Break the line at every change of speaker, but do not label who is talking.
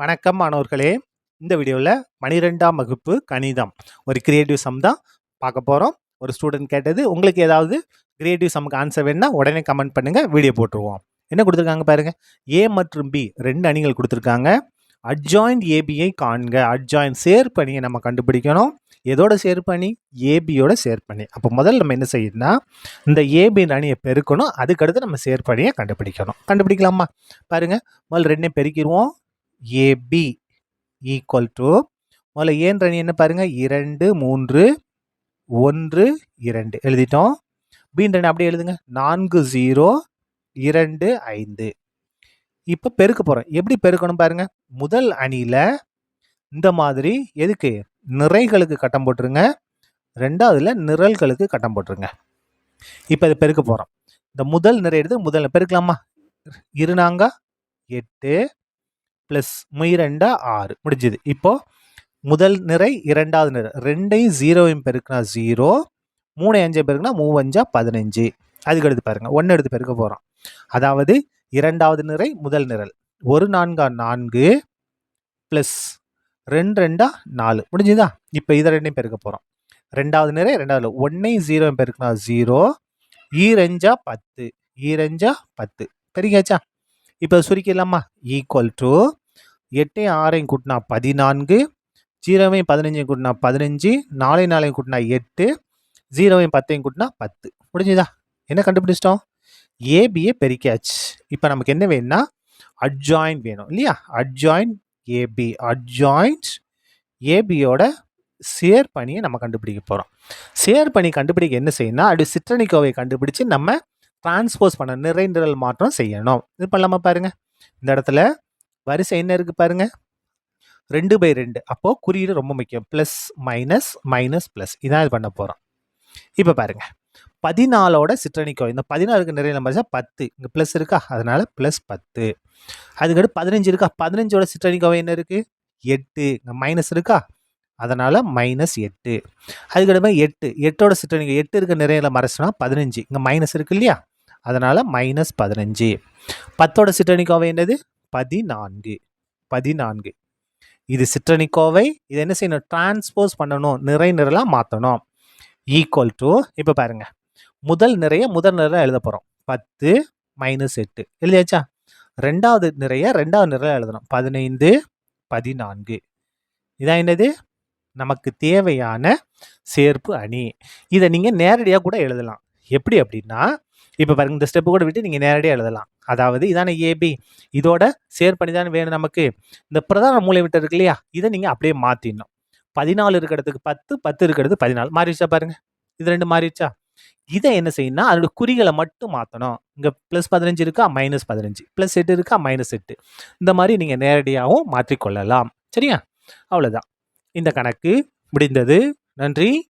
வணக்கம் மாணவர்களே. இந்த வீடியோவில் பனிரெண்டாம் வகுப்பு கணிதம். ஒரு கிரியேட்டிவ் சம் தான் பார்க்க போகிறோம் ஒரு ஸ்டூடெண்ட் கேட்டது உங்களுக்கு ஏதாவது கிரியேட்டிவ் சமுக்கு ஆன்சர் வேணுன்னா உடனே கமெண்ட் பண்ணுங்கள் வீடியோ போட்டுருவோம். என்ன கொடுத்துருக்காங்க பாருங்கள் ஏ மற்றும் பி ரெண்டு அணிகள் கொடுத்துருக்காங்க. அட்ஜாயின்ட் ஏபியை காண்க. அட்ஜாயின்ட் சேர்ப்பணியை நம்ம கண்டுபிடிக்கணும். எதோட சேர்ப்பணி? ஏபியோட சேர்ப்பணி. அப்போ முதல்ல நம்ம என்ன செய்யணும்னா இந்த ஏபியின் அணியை பெருக்கணும். அதுக்கடுத்து நம்ம சேர்ப்பணியை கண்டுபிடிக்கணும். கண்டுபிடிக்கலாமா? பாருங்கள் முதல்ல ரெண்டையும் பெருக்கிடுவோம். ஏபி ஈக்குவல் டு முதல்ல ஏன்ற அணி என்ன பாருங்க? இரண்டு மூன்று ஒன்று இரண்டு. எழுதிட்டோம். பீன்ற அணி அப்படியே எழுதுங்க. நான்கு ஜீரோ இரண்டு ஐந்து. இப்போ பெருக்க போகிறோம் எப்படி பெருக்கணும் பாருங்க? முதல் அணியில் இந்த மாதிரி எதுக்கு? நிறைகளுக்கு கட்டம் போட்டுருங்க. ரெண்டாவதுல நிரல்களுக்கு கட்டம் போட்டுருங்க. இப்போ இதை பெருக்க போகிறோம் இந்த முதல் நிறை எடுத்து முதல்ல பெருக்கலாமா? இருநாங்க எட்டு ப்ளஸ் முயிரெண்டா ஆறு. முடிஞ்சுது. இப்போ முதல் நிறை இரண்டாவது நிறை. ரெண்டையும் ஜீரோவையும் பெருக்கினா ஜீரோ மூணு அஞ்சை பெருக்கினா மூவஞ்சா பதினஞ்சு. அதுக்கு எடுத்து பாருங்க. ஒன்று எடுத்து பெருக்க போகிறோம் அதாவது இரண்டாவது நிறை முதல் நிரல். ஒரு நான்கா நான்கு ப்ளஸ் ரெண்டு ரெண்டா நாலு. முடிஞ்சுதா? இப்போ இதை ரெண்டையும் பெருக்க போகிறோம் ரெண்டாவது நிறை ரெண்டாவது ஒன்னையும் ஜீரோவையும் பெருக்கினா ஜீரோ ஈரஞ்சா பத்து. ஈரஞ்சா பத்து. பெருக்காச்சா இப்போ சுருக்கிடலாமா? ஈக்குவல் டு எட்டையும் ஆறையும் கூட்டினா பதினான்கு ஜீரோவையும் பதினஞ்சையும் கூட்டினா பதினஞ்சு நாலையும் நாளையும் கூட்டினா எட்டு ஜீரோவையும் பத்தையும் கூட்டினா பத்து. முடிஞ்சுதா? என்ன கண்டுபிடிச்சிட்டோம்? ஏபியை பெருக்கியாச்சு. இப்போ நமக்கு என்ன வேணும்னா அட்ஜாயின் வேணும் இல்லையா? அட்ஜாயின் ஏபி அட்ஜாயின்ட் ஏபியோட சேர் பணியை நம்ம கண்டுபிடிக்க போகிறோம் சேர் பணி கண்டுபிடிக்க என்ன செய்யணும்னா அப்படி சிற்றணிக்கோவை கண்டுபிடிச்சு நம்ம டிரான்ஸ்போஸ் பண்ண நிறைந்திரல் மாற்றம் செய்யணும். இது பண்ணலாமா பாருங்கள் இந்த இடத்துல வரிசை என்ன இருக்குது பாருங்க? ரெண்டு பை ரெண்டு. அப்போது குறியீடு ரொம்ப முக்கியம். ப்ளஸ் மைனஸ் மைனஸ் ப்ளஸ் இதான் இது பண்ண போகிறோம் இப்போ பாருங்க. பதினாலோட சிற்றணிக்கோ இந்த பதினாலுக்கு நிறைய நம்பர் பத்து. இங்கே ப்ளஸ் இருக்கா? அதனால ப்ளஸ் பத்து. அதுக்கடுத்து பதினஞ்சு இருக்கா? பதினஞ்சோட சிற்றணிக்கோவை என்ன இருக்குது எட்டு. இங்கே மைனஸ் இருக்கா? அதனால் மைனஸ் எட்டு. அதுக்கடுத்து எட்டு. எட்டோட சிற்றணிக்கோ எட்டு இருக்க நிறைய மறைச்சுனா பதினஞ்சு. இங்கே மைனஸ் இருக்கு இல்லையா? அதனால் மைனஸ் பதினஞ்சு. பத்தோட சிற்றணிக்கோவை என்னது? பதினான்கு. பதினான்கு. இது சிற்றணிக்கோவை. இதை என்ன செய்யணும்? டிரான்ஸ்போஸ் பண்ணணும். நிறை நிரலாக மாற்றணும் ஈக்குவல் டு இப்போ பாருங்க. முதல் நிறைய முதல் நிரலாக எழுத போகிறோம் பத்து மைனஸ் எட்டு. எழுதியாச்சா ரெண்டாவது நிறைய ரெண்டாவது நிரலாக எழுதணும். பதினைந்து பதினான்கு. இதான் என்னது? நமக்கு தேவையான சேர்ப்பு அணி. இதை நீங்கள் நேரடியாக கூட எழுதலாம். எப்படி அப்படின்னா இப்போ பாருங்க இந்த ஸ்டெப்பு கூட விட்டு நீங்கள் நேரடியாக எழுதலாம். அதாவது இதான ஏபி இதோட ஷேர் பண்ணி தான் வேணும் நமக்கு. இந்த பிரதான மூளை விட்டு இருக்கு இல்லையா? இதை நீங்கள் அப்படியே மாற்றிடணும் பதினாலு இருக்கிறதுக்கு பத்து பத்து இருக்கிறது பதினாலு. மாறிடுச்சா பாருங்க. இது ரெண்டு மாறிடுச்சா? இதை என்ன செய்யணும்னா அதோட குறிகளை மட்டும் மாற்றணும் இங்கே ப்ளஸ் பதினஞ்சு இருக்கா? மைனஸ் பதினஞ்சு. ப்ளஸ் எட்டு இருக்கா? மைனஸ் எட்டு. இந்த மாதிரி நீங்கள் நேரடியாகவும் மாற்றிக்கொள்ளலாம். சரியா? அவ்வளோதான் இந்த கணக்கு முடிந்தது. நன்றி.